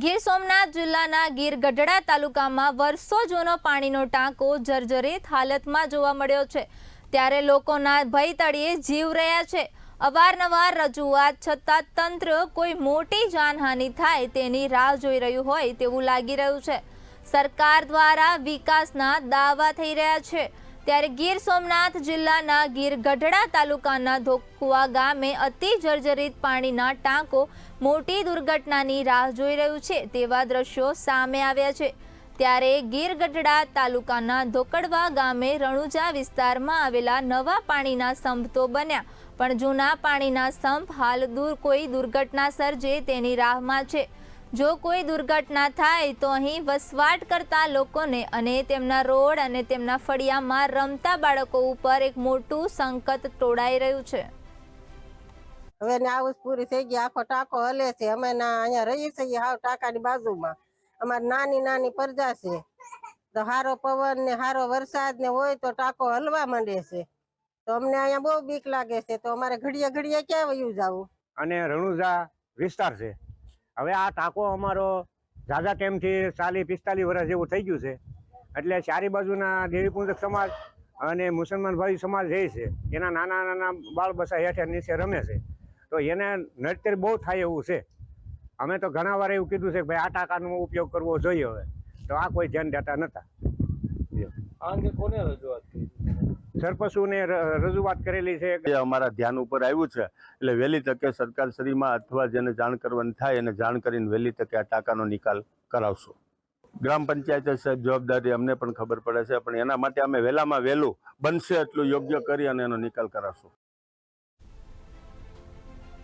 ગીર સોમનાથ જિલ્લાના ગીર ગઢડા તાલુકામાં વર્ષો જૂનો પાણીનો ટાંકો જર્જરિત હાલતમાં જોવા મળ્યો છે. ત્યારે લોકોના ભય તળિયે જીવ રહ્યા છે. અવારનવાર રજૂઆત છતાં તંત્ર કોઈ મોટી જાનહાનિ થાય તેની રાહ જોઈ રહ્યું હોય તેવું લાગી રહ્યું છે. સરકાર દ્વારા વિકાસના દાવા થઈ રહ્યા છે. ત્યારે ગીર સોમનાથ જિલ્લાના ગીર ગઢડા તાલુકાના ધોકુવા ગામે અતિ જર્જરિત પાણીના ટાંકો મોટી દુર્ઘટનાની રાહ જોઈ રહ્યું છે તેવા દ્રશ્યો સામે આવ્યા છે. ત્યારે ગીર ગઢડા તાલુકાના ધોકડવા ગામે રણુજા વિસ્તારમાં આવેલા નવા પાણીના સંપ તો બન્યા, પણ જૂના પાણીના સંપ હાલ દૂર કોઈ દુર્ઘટના સર્જે તેની રાહમાં છે. જો કોઈ દુર્ઘટના થાય તો અહીં વસવાટ કરતા લોકોને અને તેમના રોડ અને તેમના ફળિયામાં રમતા બાળકો ઉપર એક મોટું સંકટ તોડાઈ રહ્યું છે. હવે ને આવું પૂરી થઈ ગઈ. આખો ટાંકો હલે છે. અમે ના અહીંયા રહીએ છીએ હાવ ટાંકાની બાજુમાં. અમારે નાની નાની પ્રજા છે. તો હારો પવન ને હારો વરસાદ ને હોય તો ટાંકો હલવા માંડે છે. તો અમને અહીંયા બહુ બીક લાગે છે. તો અમારે ઘડીએ ઘડીએ ક્યાં વયું જવું? અને રણુજા વિસ્તાર છે. હવે આ ટાંકો અમારો ઝાઝા ટાઈમથી ચાલીસ, પિસ્તાલીસ વર્ષ જેવું થઈ ગયું છે. એટલે ચારી બાજુના દેવીપુંજક સમાજ અને મુસલમાન ભાઈ સમાજ રહે છે. એના નાના નાના બાળ બસા હેઠળ નીચે રમે છે. તો એને નડતર બહુ થાય એવું છે. અમે તો ઘણા વાર એવું કીધું છે કે ભાઈ આ ટાંકાનો ઉપયોગ કરવો જોઈએ હવે. તો આ કોઈ ધ્યાન દેતા નતા. આ અંગે કોને રજૂઆત કરી? સરપંચોને ર- રજૂઆત કરેલી છે. કે અમારા ધ્યાન ઉપર આવ્યું છે. એટલે વહેલી તકે સરકારશ્રીમાં અથવા જેને જાણ કરવાની થાય એને જાણ કરીને વહેલી તકે આ ટાંકાનો નિકાલ કરાવશો. ગ્રામ પંચાયત સાહેબ જવાબદારી અમને પણ ખબર પડે છે પણ એના માટે અમે વહેલામાં વહેલું બનશે એટલું યોગ્ય કરી અને એનો નિકાલ કરાવશું.